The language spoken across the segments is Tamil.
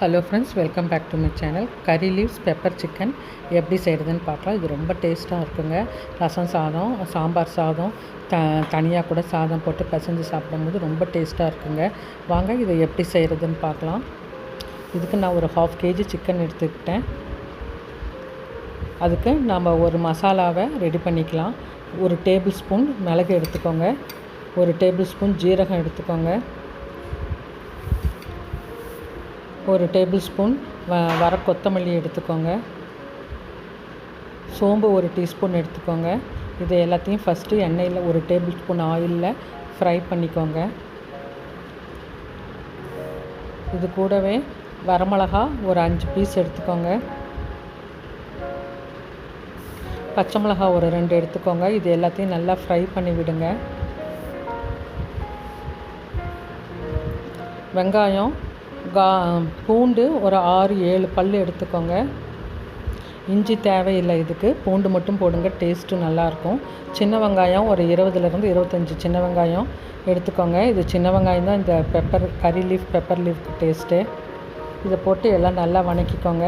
Hello friends welcome back to my channel curry leaves pepper chicken எப்படி செய்கிறதுன்னு பார்க்கலாம். இது ரொம்ப டேஸ்ட்டாக இருக்குங்க. ரசம் சாதம் சாம்பார் சாதம் த தனியாக கூட சாதம் போட்டு பிசைஞ்சு சாப்பிடும்போது ரொம்ப டேஸ்ட்டாக இருக்குங்க. வாங்க இதை எப்படி செய்கிறதுன்னு பார்க்கலாம். இதுக்கு நான் ஒரு ஹாஃப் கேஜி சிக்கன் எடுத்துக்கிட்டேன். அதுக்கு நம்ம ஒரு மசாலாவை ரெடி பண்ணிக்கலாம். ஒரு டேபிள் ஸ்பூன் மிளகு எடுத்துக்கோங்க. ஒரு டேபிள் ஸ்பூன் ஜீரகம் எடுத்துக்கோங்க. ஒரு டேபிள் ஸ்பூன் வ வர கொத்தமல்லி எடுத்துக்கோங்க. சோம்பு ஒரு டீஸ்பூன் எடுத்துக்கோங்க. இது எல்லாத்தையும் ஃபஸ்ட்டு எண்ணெயில் ஒரு டேபிள் ஸ்பூன் ஆயிலில் ஃப்ரை பண்ணிக்கோங்க. இது கூடவே வரமிளகா ஒரு அஞ்சு பீஸ் எடுத்துக்கோங்க. பச்சை மிளகா ஒரு ரெண்டு எடுத்துக்கோங்க. இது எல்லாத்தையும் நல்லா ஃப்ரை பண்ணி விடுங்க. வெங்காயம் கா பூண்டு ஒரு ஆறு ஏழு பல் எடுத்துக்கோங்க. இஞ்சி தேவையில்லை இதுக்கு. பூண்டு மட்டும் போடுங்க டேஸ்ட்டு நல்லாயிருக்கும் சின்ன வெங்காயம் ஒரு இருபதுலேருந்து இருபத்தஞ்சி சின்ன வெங்காயம் எடுத்துக்கோங்க. இது சின்ன வெங்காயம் தான் இந்த பெப்பர் கறி லீஃப் பெப்பர் லீஃப் டேஸ்ட்டு இதை போட்டு எல்லாம் நல்லா வணக்கிக்கோங்க.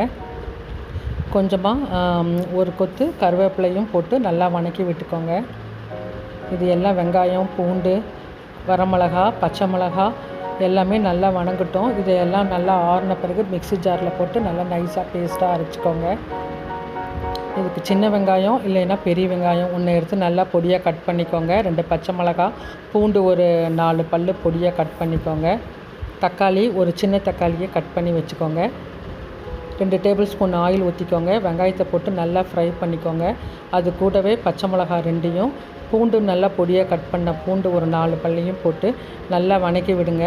கொஞ்சமாக ஒரு கொத்து கருவேப்பிலையும் போட்டு நல்லா வணக்கி விட்டுக்கோங்க. இது எல்லாம் வெங்காயம் பூண்டு வரமிளகா பச்சை மிளகா எல்லாமே நல்லா வணங்கட்டும். இதையெல்லாம் நல்லா ஆறின பிறகு மிக்ஸி ஜாரில் போட்டு நல்லா நைஸாக பேஸ்ட்டாக அரைச்சிக்கோங்க. இதுக்கு சின்ன வெங்காயம் இல்லைன்னா பெரிய வெங்காயம் ஒன்று எடுத்து நல்லா பொடியாக கட் பண்ணிக்கோங்க. ரெண்டு பச்சை மிளகா பூண்டு ஒரு நாலு பல் பொடியாக கட் பண்ணிக்கோங்க. தக்காளி ஒரு சின்ன தக்காளியை கட் பண்ணி வச்சுக்கோங்க. ரெண்டு டேபிள் ஸ்பூன் ஆயில் ஊற்றிக்கோங்க வெங்காயத்தை போட்டு நல்லா ஃப்ரை பண்ணிக்கோங்க. அது கூடவே பச்சை மிளகா ரெண்டையும் பூண்டு நல்லா பொடியாக கட் பண்ண பூண்டு ஒரு நாலு பல்லையும் போட்டு நல்லா வணக்கி விடுங்க.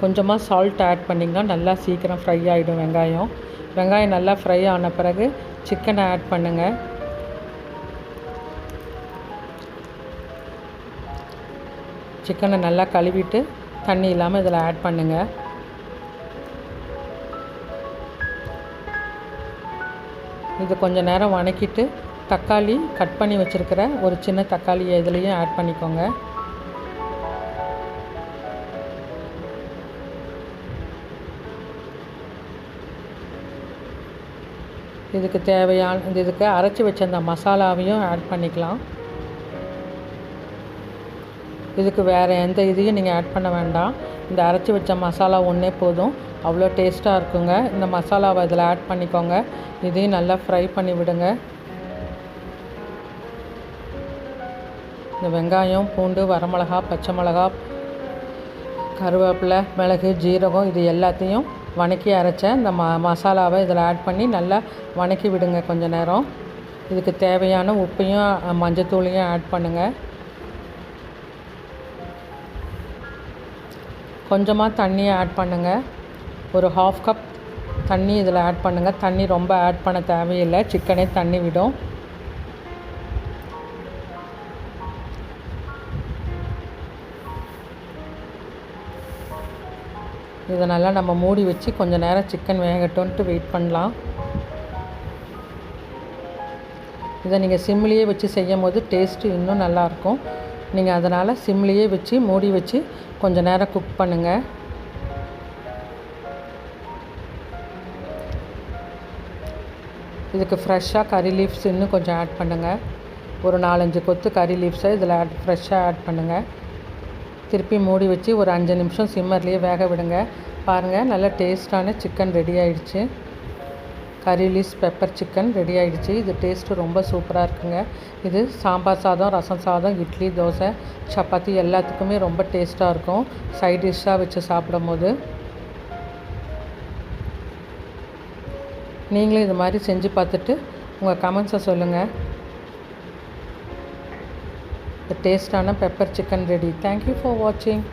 கொஞ்சமாக சால்ட் ஆட் பண்ணிங்கன்னா நல்லா சீக்கிரம் ஃப்ரை ஆகிடும் வெங்காயம். வெங்காயம் நல்லா ஃப்ரை ஆன பிறகு சிக்கனை ஆட் பண்ணுங்கள் சிக்கனை நல்லா கழுவிட்டு தண்ணி இல்லாமல் இதில் ஆட் பண்ணுங்கள் இது கொஞ்சம் நேரம் வணக்கிட்டு தக்காளி கட் பண்ணி வச்சுருக்கிற ஒரு சின்ன தக்காளியை இதுலேயும் ஆட் பண்ணிக்கோங்க. இதுக்கு தேவையான இந்த இதுக்கு அரைச்சி வச்ச அந்த மசாலாவையும் ஆட் பண்ணிக்கலாம். இதுக்கு வேறு எந்த இதையும் நீங்கள் ஆட் பண்ண வேண்டாம். இந்த அரைச்சி வச்ச மசாலா ஒன்றே போதும். அவ்வளோ டேஸ்ட்டாக இருக்குங்க. இந்த மசாலாவை இதில் ஆட் பண்ணிக்கோங்க. இதையும் நல்லா ஃப்ரை பண்ணி விடுங்க. இந்த வெங்காயம் பூண்டு வரமிளகா பச்சை மிளகா கருவேப்பிலை மிளகு ஜீரகம் இது எல்லாத்தையும் வணக்கி அரைச்ச இந்த ம மசாலாவை இதில் ஆட் பண்ணி நல்லா வணக்கி விடுங்க கொஞ்சம் நேரம். இதுக்கு தேவையான உப்பையும் மஞ்சத்தூளையும் ஆட் பண்ணுங்கள் கொஞ்சமாக தண்ணியை ஆட் பண்ணுங்கள் ஒரு ஹாஃப் கப் தண்ணி இதில் ஆட் பண்ணுங்கள் தண்ணி ரொம்ப ஆட் பண்ண தேவையில்லை. சிக்கனே தண்ணி விடும். இதை நல்லா நம்ம மூடி வச்சு கொஞ்சம் நேரம் சிக்கன் வேகட்டும்ன்ட்டு வெயிட் பண்ணலாம். இதை நீங்கள் சிம்லேயே வச்சு செய்யும் போது டேஸ்ட்டு இன்னும் நல்லாயிருக்கும் நீங்கள் அதனால் சிம்லேயே வச்சு மூடி வச்சு கொஞ்சம் நேரம் குக் பண்ணுங்கள் இதுக்கு ஃப்ரெஷ்ஷாக கறி லீவ்ஸ் இன்னும் கொஞ்சம் ஆட் பண்ணுங்கள் ஒரு நாலஞ்சு கொத்து கறி லீவ்ஸை இதில் ஆட் ஃப்ரெஷ்ஷாக ஆட் பண்ணுங்கள் திருப்பி மூடி வச்சு ஒரு அஞ்சு நிமிஷம் சிம்மர்லேயே வேக விடுங்க. பாருங்கள் நல்லா டேஸ்ட்டான சிக்கன் ரெடி ஆயிடுச்சு. கறி லீஸ் பெப்பர் சிக்கன் ரெடி ஆகிடுச்சு இது டேஸ்ட்டு ரொம்ப சூப்பராக இருக்குங்க. இது சாம்பார் சாதம் ரசம் சாதம் இட்லி தோசை சப்பாத்தி எல்லாத்துக்குமே ரொம்ப டேஸ்ட்டாக இருக்கும். சைட் டிஷ்ஷாக வச்சு சாப்பிடும் போது நீங்களும் இது மாதிரி செஞ்சு பார்த்துட்டு உங்கள் கமெண்ட்ஸை சொல்லுங்கள் இந்த டேஸ்ட்டான pepper chicken ready. Thank you for வாட்சிங்